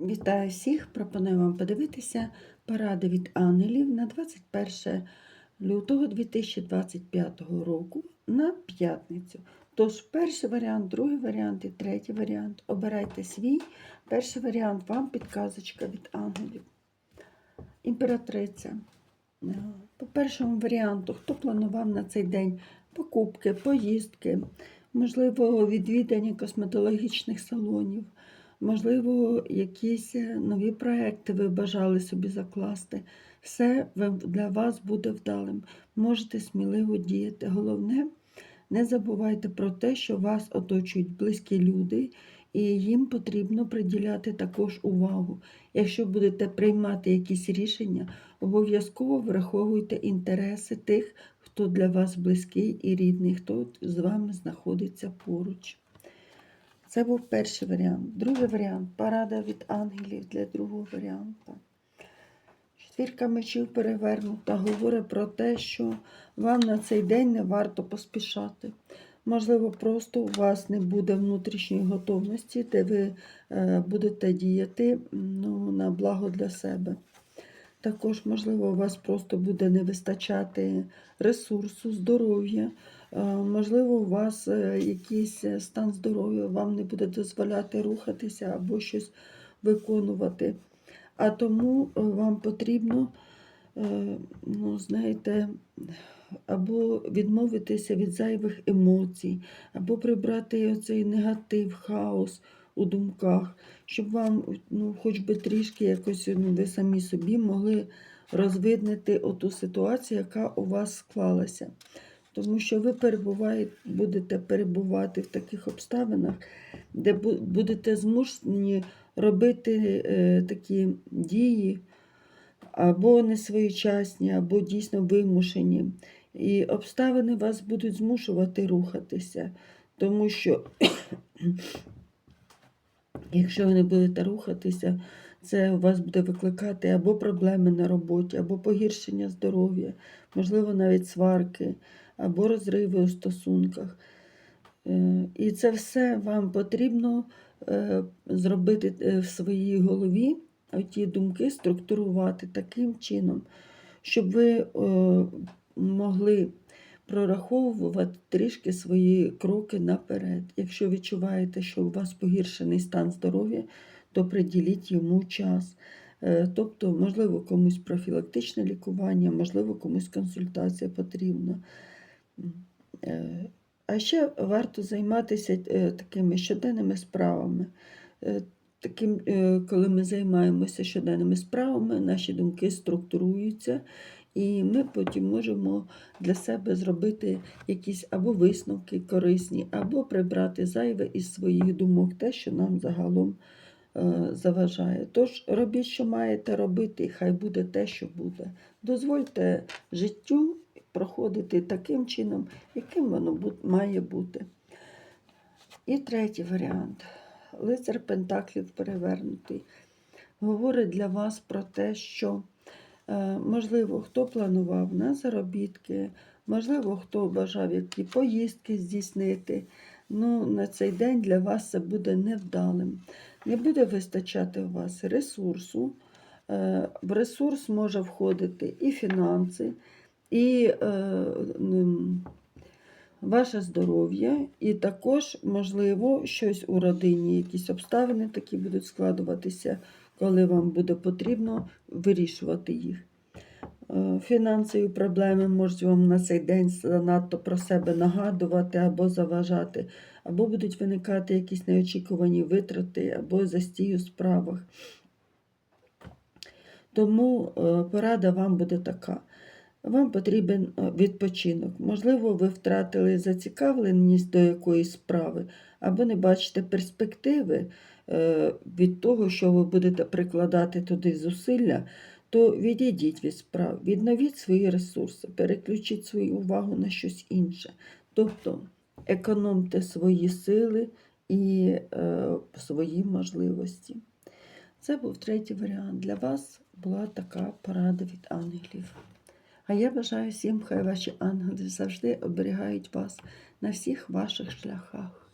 Вітаю всіх! Пропоную вам подивитися поради від ангелів на 21 лютого 2025 року на п'ятницю. Тож, перший варіант, другий варіант і третій варіант. Обирайте свій. Перший варіант вам підказочка від ангелів. Імператриця. Е, По першому варіанту, хто планував на цей день покупки, поїздки, можливо, відвідання косметологічних салонів. Можливо, якісь е, нові проекти ви бажали собі закласти. Все для вас буде вдалим. Можете сміливо діяти. Головне, не забувайте про те, що вас оточують близькі люди, і їм потрібно приділяти також увагу. Якщо будете приймати якісь рішення, обов'язково враховуйте інтереси тих, хто для вас близький і рідний, хто з вами знаходиться поруч. Це був перший варіант. Другий варіант парада від ангелів для другого варіанту. Четвірка мечів перевернута говорить про те, що вам на цей день не варто поспішати. Можливо, просто у вас не буде внутрішньої готовності, де ви е, будете діяти ну, на благо для себе. Також, можливо, у вас просто буде не вистачати ресурсу, здоров'я. Е, Можливо, у вас е, якийсь е, стан здоров'я вам не буде дозволяти рухатися або щось виконувати. А тому вам потрібно, ну, знаєте, або відмовитися від зайвих емоцій, або прибрати оцей негатив, хаос у думках, щоб вам ну, хоч би трішки якось ну, ви самі собі могли розвиднити оту ситуацію, яка у вас склалася. Тому що ви перебуваєте, будете перебувати в таких обставинах, де будете змушені робити е, такі дії або несвоєчасні, або дійсно вимушені. І обставини вас будуть змушувати рухатися, тому що якщо ви не будете рухатися, це у вас буде викликати або проблеми на роботі, або погіршення здоров'я, можливо, навіть сварки, або розриви у стосунках. Е, І це все вам потрібно е, зробити е, в своїй голові, ті думки структурувати таким чином, щоб ви могли прораховувати трішки свої кроки наперед. Якщо відчуваєте, що у вас погіршений стан здоров'я, то приділіть йому час. Тобто, можливо, комусь профілактичне лікування, можливо, комусь консультація потрібна. Е, А ще варто займатися е, такими щоденними справами. Е, Таким, коли ми займаємося щоденними справами, наші думки структуруються, і ми потім можемо для себе зробити якісь або висновки корисні, або прибрати зайве із своїх думок, те, що нам загалом заважає. Тож робіть, що маєте робити, і хай буде те, що буде. Дозвольте життю проходити таким чином, яким воно має бути. І третій варіант. Лицар Пентаклів перевернутий. Говорить для вас про те, що, е, можливо, хто планував на заробітки, можливо, хто бажав які поїздки здійснити. Ну, на цей день для вас це буде невдалим. Не буде вистачати у вас ресурсу. Е, В ресурс може входити і фінанси, і е, ваше здоров'я, і також, можливо, щось у родині, якісь обставини такі будуть складуватися, коли вам буде потрібно вирішувати їх. Е, Фінансові проблеми можуть вам на цей день занадто про себе нагадувати або заважати, або будуть виникати якісь неочікувані витрати, або застій у справах. Тому е, порада вам буде така. Вам потрібен е, відпочинок. Можливо, ви втратили зацікавленість до якоїсь справи, або не бачите перспективи е, від того, що ви будете прикладати туди зусилля, то відійдіть від справ, відновіть свої ресурси, переключіть свою увагу на щось інше. Тобто економте свої сили і е, свої можливості. Це був третій варіант. Для вас була така порада від ангелів. А я бажаю всім, хай ваші ангели завжди оберігають вас на всіх ваших шляхах.